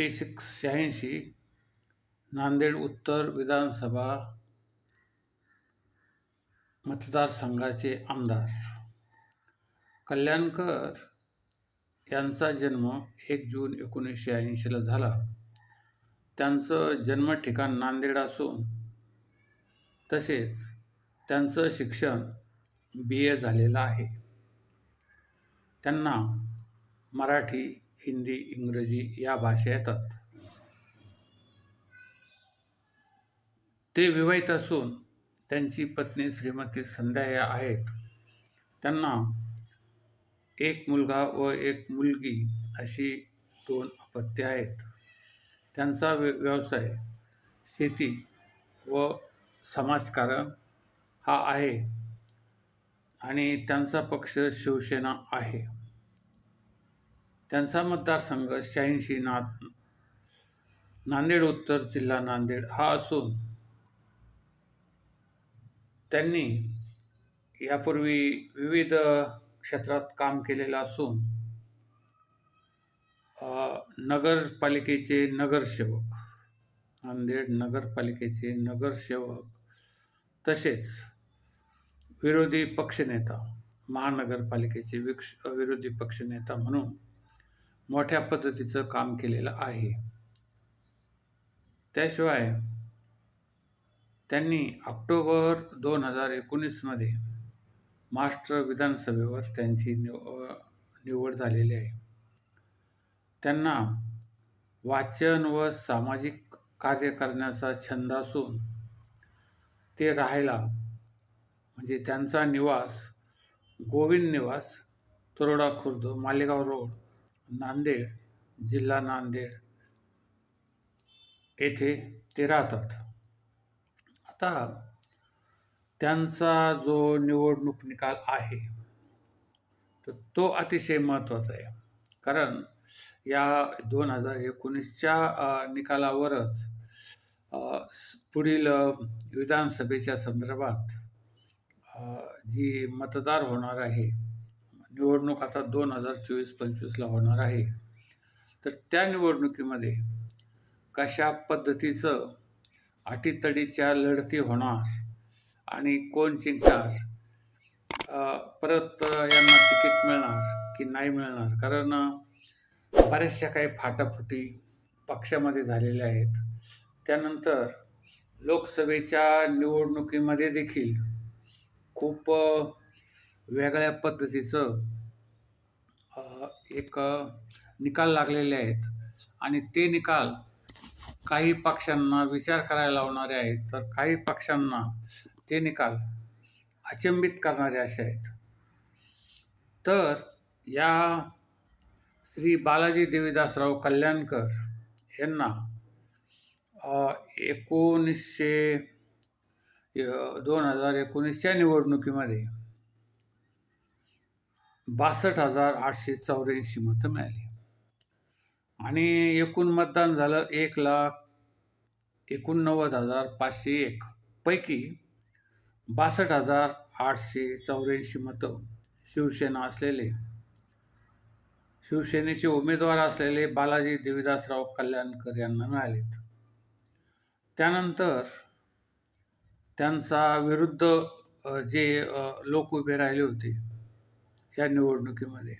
Eighty six शहाऐंशी नांदेड उत्तर विधानसभा मतदारसंघाचे आमदार. कल्याणकर यांचा जन्म एक जून एकोणीसशे ऐंशीला झाला. त्यांचं जन्मठिकाण नांदेड असून तसेच त्यांचं शिक्षण बी ए झालेलं आहे. त्यांना मराठी हिंदी इंग्रजी या भाषा येतात. ते विवाहित असून त्यांची पत्नी श्रीमती संध्या या आहेत. त्यांना एक मुलगा व एक मुलगी अशी दोन अपत्य आहेत. त्यांचा व्य व्यवसाय शेती व समाजकारण हा आहे आणि त्यांचा पक्ष शिवसेना आहे. त्यांचा मतदारसंघ शहाऐंशी ना नांदेड उत्तर जिल्हा नांदेड हा असून त्यांनी यापूर्वी विविध क्षेत्रात काम केलेलं असून नगरपालिकेचे नगरसेवक नांदेड नगरपालिकेचे नगरसेवक तसेच विरोधी पक्षनेता महानगरपालिकेचे विक्ष विरोधी पक्षनेता म्हणून मोठ्या पद्धतीचं काम केलेलं आहे. त्याशिवाय त्यांनी ऑक्टोबर दोन हजार एकोणीसमध्ये महाराष्ट्र विधानसभेवर त्यांची निव निवड झालेली आहे. त्यांना वाचन व सामाजिक कार्य करण्याचा छंद असून ते राहायला म्हणजे त्यांचा निवास गोविंद निवास तरोडा खुर्द मालेगाव रोड नांदेड जिल्हा नांदेड येथे ते राहतात. आता त्यांचा जो निवडणूक निकाल आहे तर तो अतिशय महत्त्वाचा आहे. कारण या दोन हजार एकोणीसच्या निकालावरच पुढील विधानसभेच्या संदर्भात जी मतदार होणार आहे निवडणूक आता दोन हजार चोवीस पंचवीसला होणार आहे. तर त्या निवडणुकीमध्ये कशा पद्धतीचं अटीतडीच्या लढती होणार आणि कोण जिंकणार? परत यांना तिकीट मिळणार की नाही मिळणार? कारण बऱ्याचशा काही फाटाफुटी पक्षामध्ये झालेल्या आहेत. त्यानंतर लोकसभेच्या निवडणुकीमध्ये देखील खूप वेगळ्या पद्धतीचं एक निकाल लागलेले आहेत. आणि ते निकाल काही पक्षांना विचार करायला लावणारे आहेत. तर काही पक्षांना ते निकाल अचंबित करणारे असे आहेत. तर या श्री बालाजी देवीदासराव कल्याणकर यांना एकोणीसशे दोन हजार एकोणीसच्या निवडणुकीमध्ये बासष्ट हजार आठशे चौऱ्याऐंशी मतं मिळाली. आणि एकूण मतदान झालं एक लाख एकोणनव्वद हजार पाचशे एक. पैकी बासष्ट हजार आठशे चौऱ्याऐंशी मतं शिवसेना असलेले शिवसेनेचे उमेदवार असलेले बालाजी देवीदासराव कल्याणकर यांना मिळालेत. त्यानंतर त्यांचा विरुद्ध जे लोक उभे राहिले होते या निवडणुकीमध्ये.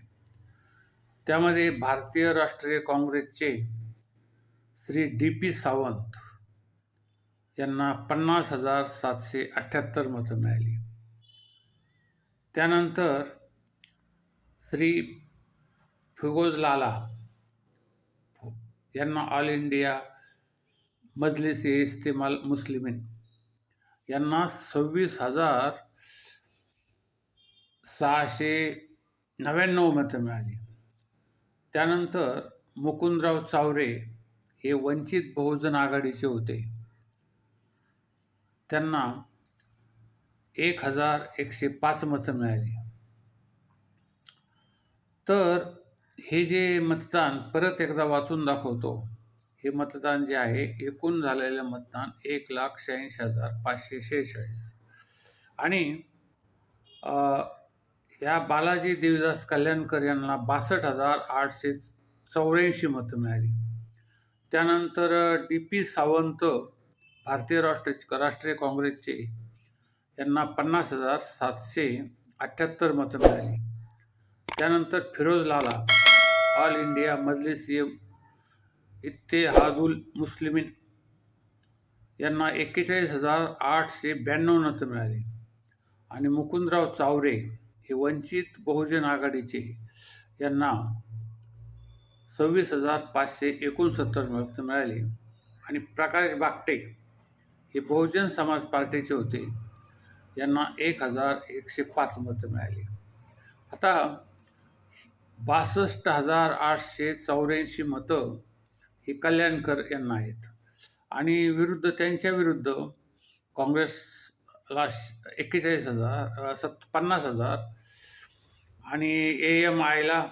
त्यामध्ये भारतीय राष्ट्रीय काँग्रेसचे श्री डी पी सावंत यांना पन्नास हजार सातशे अठ्ठ्याहत्तर मतं मिळाली. त्यानंतर श्री फिगोज लाला यांना ऑल इंडिया मजलिस ए इस्तेमाल मुस्लिमीन यांना सव्वीस हजार सहाशे नव्याण्णव मतं मिळाली. त्यानंतर मुकुंदराव चावरे हे वंचित बहुजन आघाडीचे होते. त्यांना एक हजार एकशे पाच मतं मिळाली. तर हे जे मतदान परत एकदा वाचून दाखवतो हे मतदान जे आहे एकूण झालेलं मतदान एक लाख शहाऐंशी हजार पाचशे शेहेचाळीस. आणि या बालाजी देवीदास कल्याणकर यांना बासष्ट हजार आठशे चौऱ्याऐंशी मतं मिळाली. त्यानंतर डी पी सावंत भारतीय राष्ट्र राष्ट्रीय काँग्रेसचे यांना पन्नास हजार सातशे अठ्ठ्याहत्तर मतं मिळाली. त्यानंतर फिरोज लाला ऑल इंडिया मजलिस इत्तेहादुल मुस्लिमीन यांना एक्केचाळीस हजार आठशे ब्याण्णव मतं मिळाली. आणि मुकुंदराव चावरे हे वंचित बहुजन आघाडीचे यांना सव्वीस हजार पाचशे एकोणसत्तर मत मिळाली. आणि प्रकाश बागटे हे बहुजन समाज पार्टीचे होते. यांना एक हजार एकशे पाच मतं मिळाली. आता बासष्ट हजार आठशे चौऱ्याऐंशी मतं ही कल्याणकर यांना आहेत. आणि विरुद्ध त्यांच्या विरुद्ध काँग्रेसला एक्केचाळीस हजार सत् पन्नास हजार आणि ए एम आयला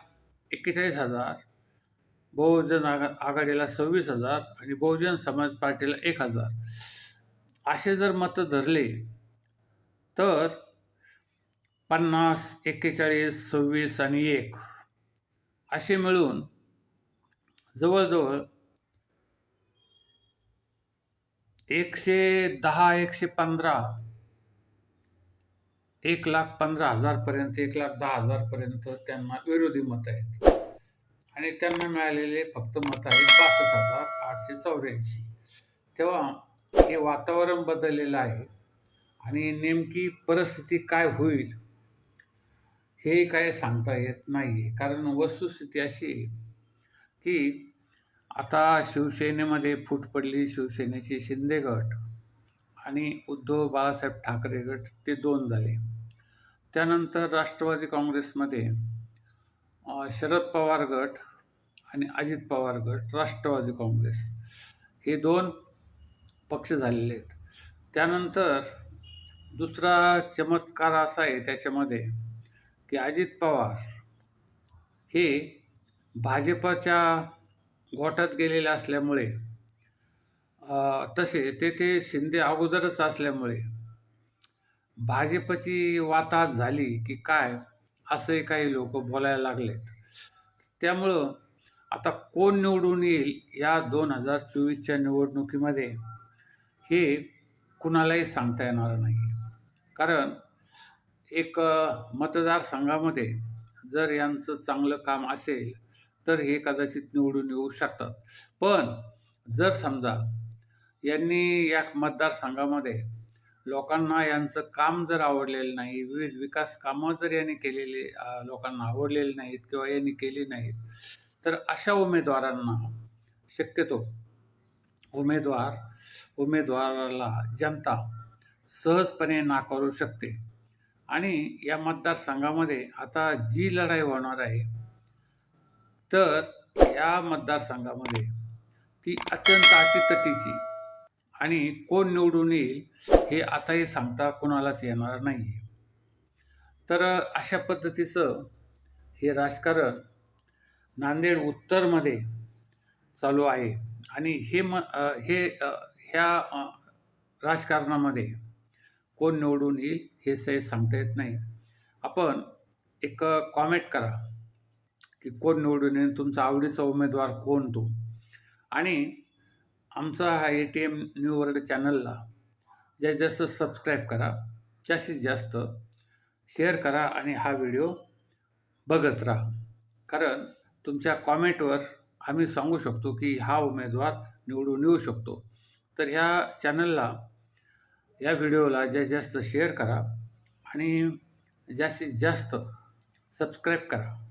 एक्केचाळीस हजार बहुजन आघा आघाडीला सव्वीस हजार आणि बहुजन समाज पार्टीला एक हजार. असे जर मतं धरले तर पन्नास एक्केचाळीस सव्वीस आणि एक असे मिळून जवळजवळ एकशे दहा एकशे पंधरा एक लाख पंधरा हजारपर्यंत एक लाख दहा हजारपर्यंत त्यांना विरोधी मतं आहेत. आणि त्यांना मिळालेले फक्त मतं आहेत बासष्ट हजार आठशे चौऱ्याऐंशी. तेव्हा हे वातावरण बदललेलं आहे. आणि नेमकी परिस्थिती काय होईल हे काय सांगता येत नाही आहे कारण वस्तुस्थिती अशी आहे की आता शिवसेनेमध्ये फूट पडली शिवसेनेची शिंदे गट आणि उद्धव बाळासाहेब ठाकरे गट ते दोन झाले. त्यानंतर राष्ट्रवादी काँग्रेसमध्ये शरद पवार गट आणि अजित पवार गट राष्ट्रवादी काँग्रेस हे दोन पक्ष झालेले आहेत. त्यानंतर दुसरा चमत्कार असा आहे त्याच्यामध्ये की अजित पवार हे भाजपाच्या गोटात गेलेले असल्यामुळे तसे तेथे शिंदे अगोदरच असल्यामुळे भाजपची वाताहत झाली की काय असे काही लोक बोलायला लागलेत. त्यामुळं आता कोण निवडून येईल या दोन हजार चोवीसच्या निवडणुकीमध्ये हे कुणालाही सांगता येणार नाही. कारण एक मतदारसंघामध्ये जर यांचं चांगलं काम असेल तर हे कदाचित निवडून येऊ शकतात. पण जर समजा यांनी या मतदारसंघामध्ये लोकांना यांचं काम जर आवडलेलं नाही विविध विकास कामं जर यांनी केलेले लोकांना आवडलेली नाहीत किंवा यांनी केली नाहीत तर अशा उमेदवारांना शक्यतो उमेदवार उमेदवाराला जनता सहजपणे नाकारू शकते. आणि या मतदारसंघामध्ये आता जी लढाई होणार आहे तर या मतदारसंघामध्ये ती अत्यंत अटीतटीची आणि कोण निवडून येईल हे आताही सांगता कोणालाच येणार नाही तर अशा पद्धतीचं हे राजकारण नांदेड उत्तरमध्ये चालू आहे. आणि हे म हे ह्या राजकारणामध्ये कोण निवडून येईल हे सही सांगता येत नाही. आपण एक कॉमेंट करा की कोण निवडून येईल तुमचा आवडीचा उमेदवार कोण तो? आणि आमचा हा A T M new world चॅनलला जास्तीत जास्त सबस्क्राईब करा. जास्तीत जास्त शेअर करा आणि हा व्हिडिओ बघत राहा. कारण तुमच्या कॉमेंटवर आम्ही सांगू शकतो की हा उमेदवार निवडून येऊ शकतो. तर ह्या चॅनलला या व्हिडिओला जास्तीत जास्त शेअर करा आणि जास्तीत जास्त सबस्क्राईब करा.